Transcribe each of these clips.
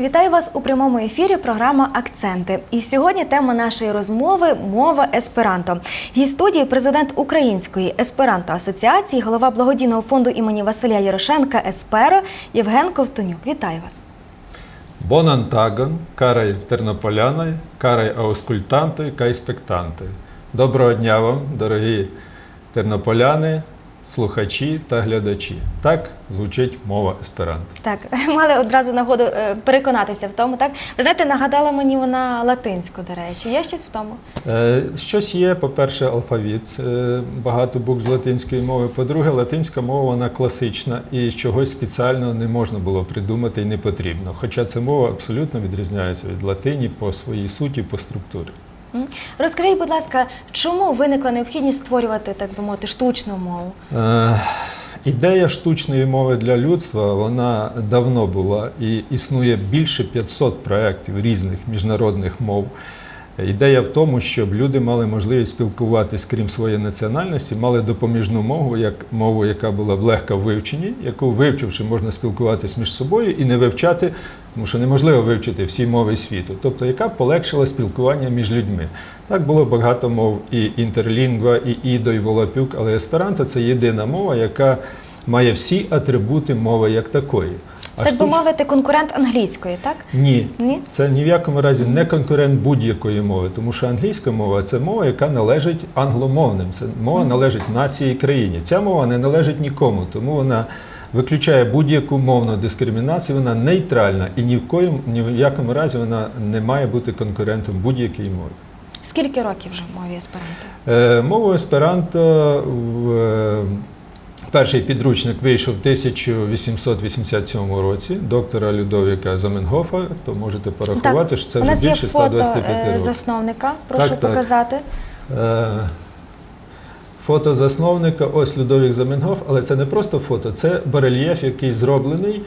Вітаю вас у прямому ефірі. Програма Акценти. І сьогодні тема нашої розмови мова есперанто. Гість студії президент Української есперанто асоціації, голова благодійного фонду імені Василя Ярошенка Есперо Євген Ковтонюк. Вітаю вас. Бонан тагон, карай тернополяни, карай аускультанти, кай спектанти. Доброго дня вам, дорогі тернополяни, слухачі та глядачі. Так звучить мова есперанто. Так, мали одразу нагоду е, переконатися в тому. Так, ви знаєте, нагадала мені вона латинську, до речі. Є щось в тому? Е, Щось є, по-перше, алфавіт, е, багато букв з латинської мови. По-друге, латинська мова вона класична і чогось спеціального не можна було придумати і не потрібно. Хоча ця мова абсолютно відрізняється від латині по своїй суті, по структурі. Розкажіть, будь ласка, чому виникла необхідність створювати, так би мовити, штучну мову? Е, Ідея штучної мови для людства вона давно була і існує більше 500 проєктів різних міжнародних мов. Ідея в тому, щоб люди мали можливість спілкуватись, крім своєї національності, мали допоміжну мову, як мову, яка була б легка в вивченні, яку вивчивши, можна спілкуватись між собою і не вивчати, тому що неможливо вивчити всі мови світу, тобто яка полегшила спілкування між людьми. Так було багато мов і інтерлінгва, і ідо, і волапюк, але есперанто це єдина мова, яка має всі атрибути мови як такої. А так би мовити, конкурент англійської, так? ні, Ні? це ні в якому разі не конкурент будь-якої мови, тому що англійська мова це мова, яка належить англомовним. Це мова належить нації і країні. Ця мова не належить нікому, тому вона виключає будь-яку мовну дискримінацію. Вона нейтральна і ні в коїм ні в якому разі вона не має бути конкурентом будь-якій мові. Скільки років вже в мові есперанто? Е, Мову есперанто в е, перший підручник вийшов в 1887 році доктора Людовіка Заменгофа, то можете порахувати, що це вже нас є більше фото 125 е, років. засновника. Прошу Так, так. показати. Е, Фото засновника, ось Людовік Заменгоф, але це не просто фото, це барельєф, який зроблений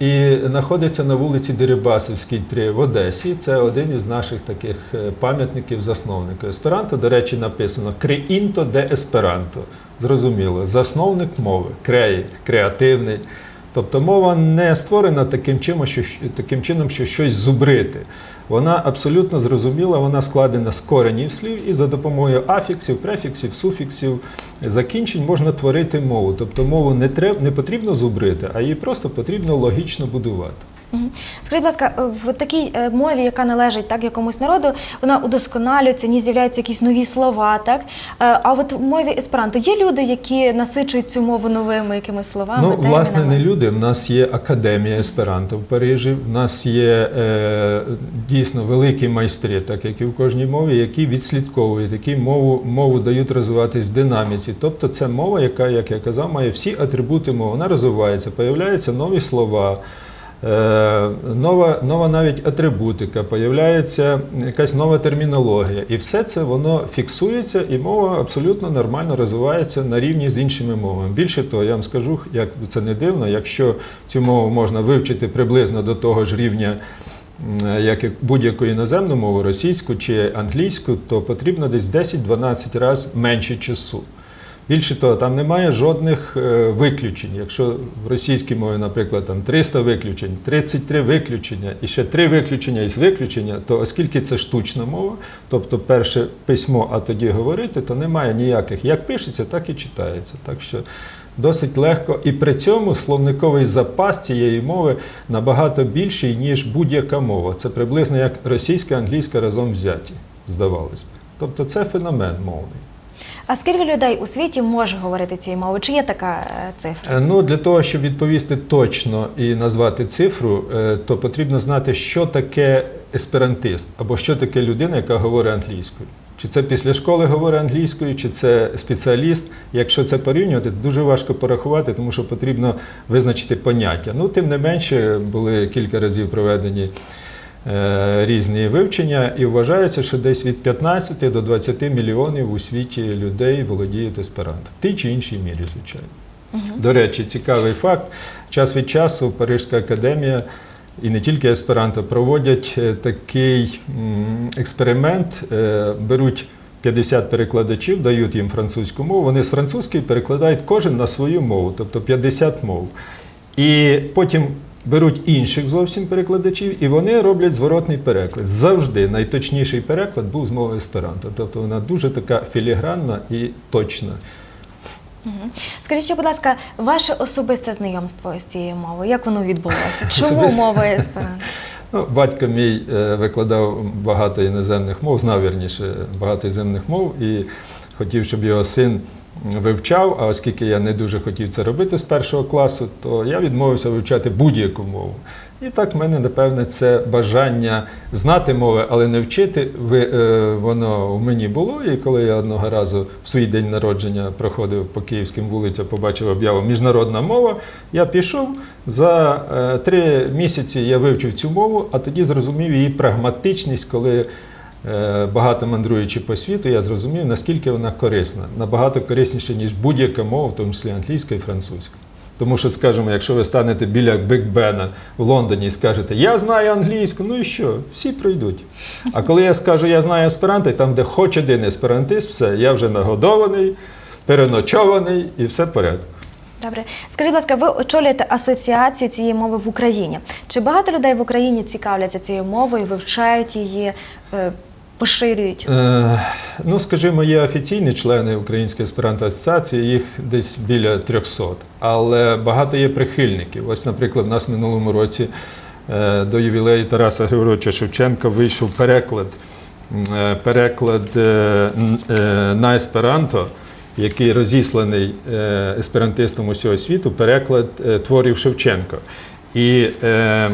і знаходиться на вулиці Дерибасівській, 3 в Одесі. Це один із наших таких е, пам'ятників засновника. Есперанто, до речі, написано Креінто де Есперанто. Зрозуміло, засновник мови, креї, креативний. Тобто мова не створена таким чином, що, таким чином, що щось зубрити. Вона абсолютно зрозуміла, вона складена з коренів слів, і за допомогою афіксів, префіксів, суфіксів, закінчень можна творити мову. Тобто мову не, треб, не потрібно зубрити, а її просто потрібно логічно будувати. Скажіть, будь ласка, в такій е, мові, яка належить так якомусь народу, вона удосконалюється, в ній з'являються якісь нові слова, так? Е, А от в мові есперанто є люди, які насичують цю мову новими якимись словами, Ну, термінами? власне, не люди. В нас є академія есперанто в Парижі. В нас є е, дійсно великі майстри, так як і в кожній мові, які відслідковують, які мову, мову дають розвиватись в динаміці. Тобто, це мова, яка, як я казав, має всі атрибути мови. Вона розвивається, появляються нові слова. Е, Нова, нова навіть атрибутика, появляється якась нова термінологія, і все це воно фіксується, і мова абсолютно нормально розвивається на рівні з іншими мовами. Більше того, я вам скажу, як це не дивно, якщо цю мову можна вивчити приблизно до того ж рівня, як будь-яку іноземну мову, російську чи англійську, то потрібно десь 10-12 разів менше часу. Більше того, там немає жодних е, виключень. Якщо в російській мові, наприклад, там 300 виключень, 33 виключення і ще 3 виключення із виключення, то оскільки це штучна мова, тобто перше письмо, а тоді говорити, то немає ніяких як пишеться, так і читається. Так що досить легко. І при цьому словниковий запас цієї мови набагато більший, ніж будь-яка мова. Це приблизно як російська, англійська разом взяті, здавалось би. Тобто це феномен мовний. А скільки людей у світі може говорити цією мовою? Чи є така е, цифра? Е, Ну, для того, щоб відповісти точно і назвати цифру, е, то потрібно знати, що таке есперантист, або що таке людина, яка говорить англійською. Чи це після школи говорить англійською, чи це спеціаліст. Якщо це порівнювати, дуже важко порахувати, тому що потрібно визначити поняття. Ну, тим не менше, були кілька разів проведені різні вивчення, і вважається, що десь від 15 до 20 мільйонів у світі людей володіють есперанто. В тій чи іншій мірі, звичайно. До речі, цікавий факт. Час від часу Парижська академія і не тільки есперанто, проводять е, такий експеримент, е, беруть 50 перекладачів, дають їм французьку мову, вони з французької перекладають кожен на свою мову, тобто 50 мов. І потім беруть інших зовсім перекладачів, і вони роблять зворотний переклад. Завжди найточніший переклад був з мови есперанто. Тобто вона дуже така філігранна і точна. Скажіть, ще, будь ласка, ваше особисте знайомство з цією мовою, як воно відбулося? Чому мова есперанто? Ну, батько мій е, викладав багато іноземних мов, знав вірніше багато іноземних мов і хотів, щоб його син вивчав. А оскільки я не дуже хотів це робити з першого класу, то я відмовився вивчати будь-яку мову. І так в мене, напевне, це бажання знати мови, але не вчити. Е, воно в мені було. І коли я одного разу в свій день народження проходив по київським вулицям, побачив об'яву Міжнародна мова, я пішов. За е, три місяці я вивчив цю мову, а тоді зрозумів її прагматичність, коли багато мандруючи по світу, я зрозумів, наскільки вона корисна. Набагато корисніша, ніж будь-яка мова, в тому числі англійська і французька. Тому що, скажімо, якщо ви станете біля Биг Бена в Лондоні і скажете, я знаю англійську, ну і що? Всі пройдуть. А коли я скажу, я знаю есперанто, там, де хоч один есперантист, все, я вже нагодований, переночований і все в порядку. Добре. Скажіть, будь ласка, ви очолюєте асоціацію цієї мови в Україні. Чи багато людей в Україні цікавляться цією мовою, вивчають її, е, поширюють? Е, ну, скажімо, є офіційні члени Української есперанто асоціації, їх десь біля 300. Але багато є прихильників. Ось, наприклад, в нас в минулому році е, до ювілею Тараса Григоровича Шевченка вийшов переклад, е, переклад е, е, на есперанто, який розісланий е, есперантистам усього світу, переклад е, творів Шевченка. І е,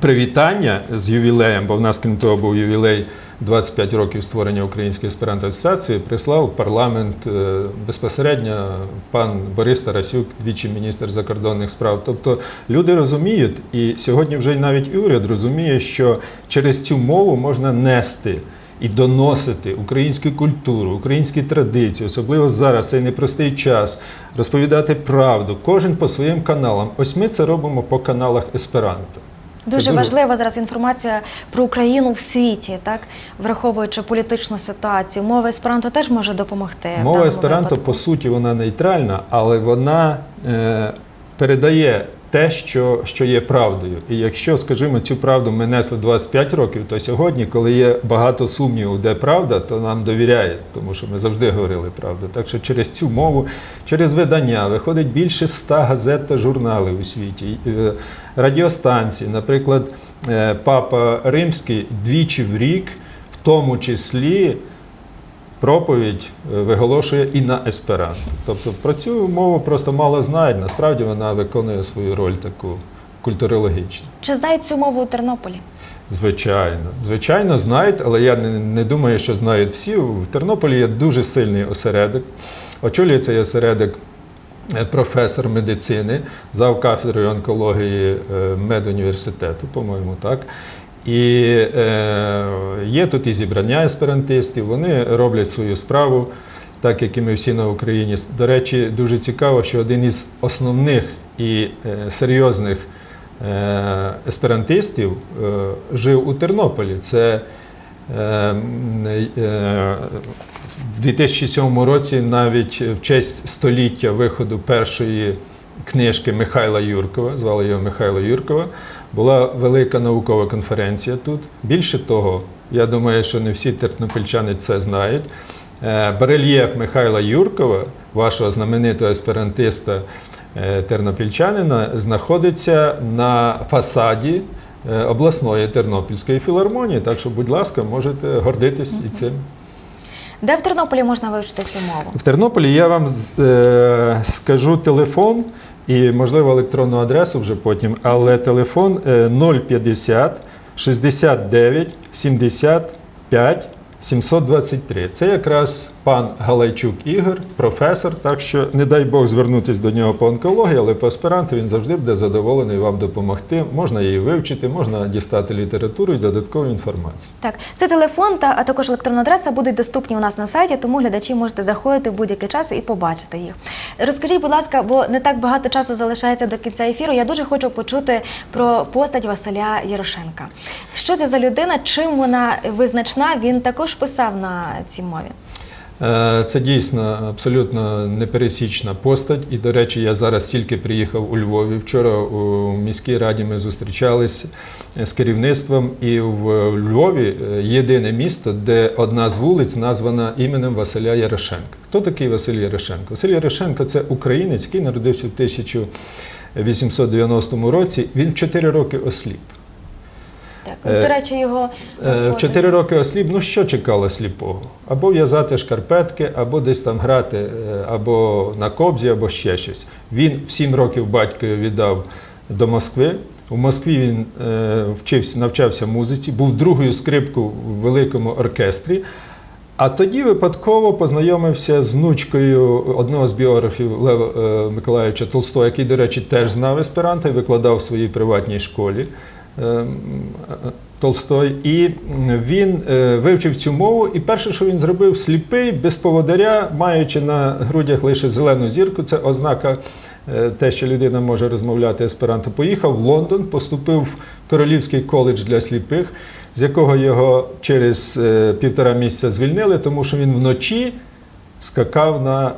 привітання з ювілеєм, бо в нас крім того був ювілей 25 років створення Української есперанто асоціації, прислав парламент е, безпосередньо пан Борис Тарасюк, двічі міністр закордонних справ. Тобто люди розуміють, і сьогодні вже навіть уряд розуміє, що через цю мову можна нести. І доносити українську культуру, українські традиції, особливо зараз цей непростий час, розповідати правду, кожен по своїм каналам. Ось ми це робимо по каналах Есперанто. Дуже важлива зараз інформація про Україну в світі, так враховуючи політичну ситуацію. Мова есперанто теж може допомогти. Мова есперанто, випадку. по суті, вона нейтральна, але вона е, передає те, що, що є правдою. І якщо, скажімо, цю правду ми несли 25 років, то сьогодні, коли є багато сумнівів, де правда, то нам довіряють, тому що ми завжди говорили правду. Так що через цю мову, через видання виходить більше ста газет та журналів у світі, е, радіостанції, наприклад, е, Папа Римський двічі в рік, в тому числі проповідь е, виголошує і на есперанто. Тобто про цю мову просто мало знають. Насправді вона виконує свою роль таку культурологічну. Чи знають цю мову у Тернополі? Звичайно, звичайно, знають, але я не, не думаю, що знають всі. В Тернополі є дуже сильний осередок. Очолює цей осередок е, професор медицини зав кафедрою онкології е, медуніверситету, по-моєму, так. І е, є тут і зібрання есперантистів, вони роблять свою справу, так як і ми всі на Україні. До речі, дуже цікаво, що один із основних і е, серйозних е, есперантистів е, жив у Тернополі. Це е, е, в 2007 році навіть в честь століття виходу першої книжки Михайла Юркова, звали його Михайло Юркова, була велика наукова конференція тут. Більше того, я думаю, що не всі тернопільчани це знають. Е, Барельєф Михайла Юркова, вашого знаменитого есперантиста е, тернопільчанина, знаходиться на фасаді е, обласної тернопільської філармонії. Так що, будь ласка, можете гордитись і цим. Де в Тернополі можна вивчити цю мову? В Тернополі я вам скажу телефон і, можливо, електронну адресу вже потім, але телефон е, 050 69 75 723. Це якраз пан Галайчук Ігор, професор. Так що не дай Бог звернутися до нього по онкології, але по аспіранту він завжди буде задоволений вам допомогти. Можна її вивчити, можна дістати літературу і додаткову інформацію. Так, це телефон та а також електронна адреса будуть доступні у нас на сайті, тому глядачі можете заходити в будь-який час і побачити їх. Розкажіть, будь ласка, бо не так багато часу залишається до кінця ефіру. Я дуже хочу почути про постать Василя Ярошенка. Що це за людина? Чим вона визначна? Він також писав на цій мові. Е, Це дійсно абсолютно непересічна постать. І, до речі, я зараз тільки приїхав у Львові. Вчора у міській раді ми зустрічались з керівництвом, і в Львові єдине місто, де одна з вулиць названа іменем Василя Ярошенка. Хто такий Василь Ярошенко? Василь Ярошенко це українець, який народився в 1890 році. Він в 4 роки осліп. Ось, Е, до речі, його Е, В фото. 4 роки осліп, ну що чекало сліпого? Або в'язати шкарпетки, або десь там грати, е, або на кобзі, або ще щось. Він в 7 років батькові віддав до Москви. У Москві він е, вчився, навчався музиці, був другою скрипкою в великому оркестрі. А тоді випадково познайомився з внучкою одного з біографів Лева е, Миколаївича Толстого, який, до речі, теж знав есперанто і викладав в своїй приватній школі. Е, е, Толстой, і він е, вивчив цю мову. І перше, що він зробив, сліпий, без поводиря, маючи на грудях лише зелену зірку, це ознака те, що людина може розмовляти есперанто. Поїхав в Лондон, поступив в Королівський коледж для сліпих, з якого його через півтора місяця звільнили, тому що він вночі скакав на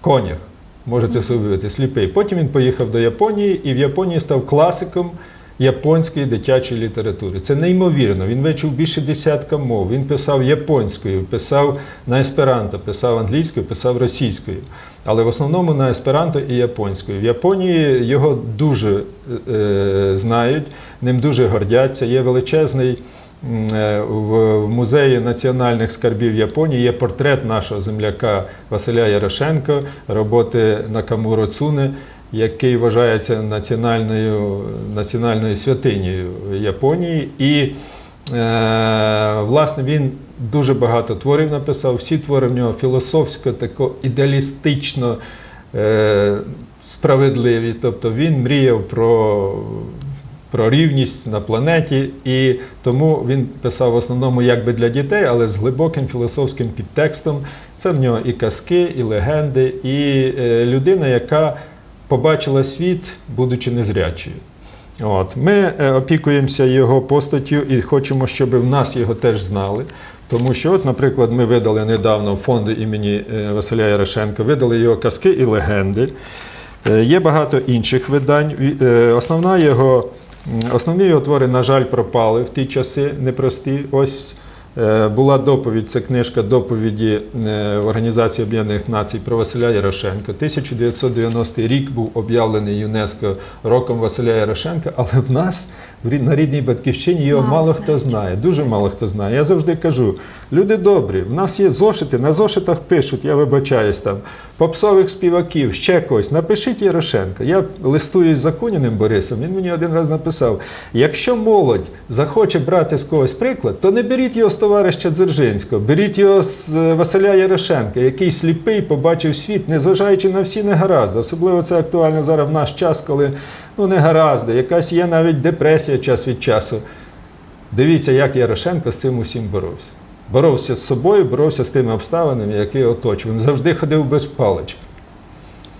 конях. Можете собі уявити, сліпий. Потім він поїхав до Японії і в Японії став класиком японської дитячої літератури. Це неймовірно. Він вивчив більше десятка мов. Він писав японською, писав на есперанто, писав англійською, писав російською. Але в основному на есперанто і японською. В Японії його дуже е, знають, ним дуже гордяться. Є величезний. Е, В в музеї національних скарбів Японії є портрет нашого земляка Василя Ярошенка, роботи Накамуро Цуне, який вважається національною, національною святинею Японії. І е, власне він дуже багато творів написав. Всі твори в нього філософсько, тако ідеалістично е, справедливі. Тобто він мріяв про про рівність на планеті, і тому він писав в основному якби для дітей, але з глибоким філософським підтекстом. Це в нього і казки, і легенди, і е, людина, яка побачила світ, будучи незрячою. От. Ми е, опікуємося його постаттю і хочемо, щоб в нас його теж знали. Тому що, от, наприклад, ми видали недавно фонди імені е, Василя Ярошенка, видали його казки і легенди. Є багато інших видань. Основна його, основні його твори, на жаль, пропали в ті часи непрості. Ось е, була доповідь, це книжка доповіді е, в Організації Об'єднаних Націй про Василя Ярошенка. 1990 рік був об'явлений ЮНЕСКО роком Василя Ярошенка, але в нас на рідній батьківщині його Мало мало, хто знає, дуже мало хто знає. Я завжди кажу: люди добрі, в нас є зошити, на зошитах пишуть, я вибачаюсь там, попсових співаків, ще когось. Напишіть Ярошенка. Я листуюсь за Куніним Борисом. Він мені один раз написав: якщо молодь захоче брати з когось приклад, то не беріть його з товариша Дзержинського, беріть його з е, Василя Ярошенка, який сліпий побачив світ, незважаючи на всі негаразди. Особливо це актуально зараз в наш час, коли ну негаразди, якась є навіть депресія час від часу. Дивіться, як Ярошенко з цим усім боровся. Боровся з собою, боровся з тими обставинами, які оточували. Він завжди ходив без палички.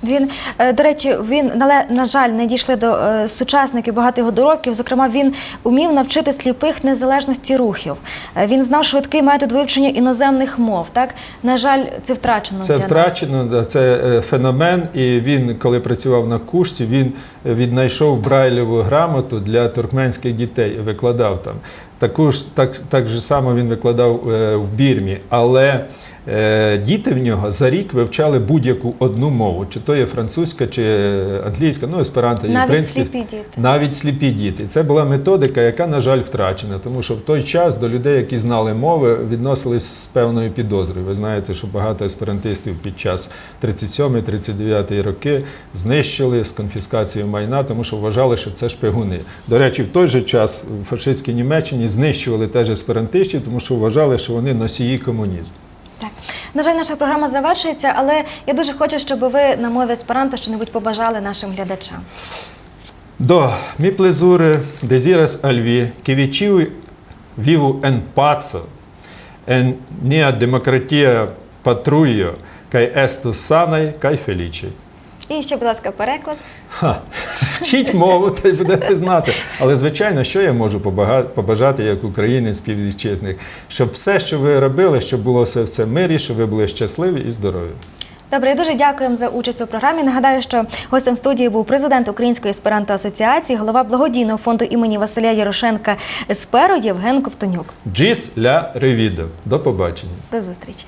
Він, е, до речі, він нале- на жаль не дійшли до е, сучасників багато його до. Зокрема, він умів навчити сліпих незалежності рухів. Е, Він знав швидкий метод вивчення іноземних мов. Так на жаль, це втрачено Це для втрачено, да, це феномен. І він, коли працював на курсі, він віднайшов Брайлеву грамоту для туркменських дітей і викладав там. Таку ж, так, так же само він викладав е, в Бірмі. Але Діти в нього за рік вивчали будь-яку одну мову, чи то є французька, чи англійська, ну есперанто Навіть принципі. сліпі діти. Навіть сліпі діти. Це була методика, яка, на жаль, втрачена, тому що в той час до людей, які знали мови, відносились з певною підозрою. Ви знаєте, що багато есперантистів під час 37-39 роки знищили з конфіскацією майна, тому що вважали, що це шпигуни. До речі, в той же час в фашистській Німеччині знищували теж есперантистів, тому що вважали, що вони носії комунізму. На жаль, наша програма завершується, але я дуже хочу, щоб ви на мові есперанто щось побажали нашим глядачам. До мі плезури, дезірес альві, ківічів віву ен пацо, ен en демократія en кай есту санай, кай feliĉaj. І ще, будь ласка, переклад. Ха, вчіть мову, та й будете знати. Але звичайно, що я можу побажати як українець співвітчизник, щоб все, що ви робили, щоб було все в це мирі, щоб ви були щасливі і здорові. Добре, дуже дякуємо за участь у програмі. Нагадаю, що гостем студії був президент Української есперанто асоціації, голова благодійного фонду імені Василя Ярошенка Есперо Євген Ковтонюк. Джіс ля ревідо. До побачення. До зустрічі.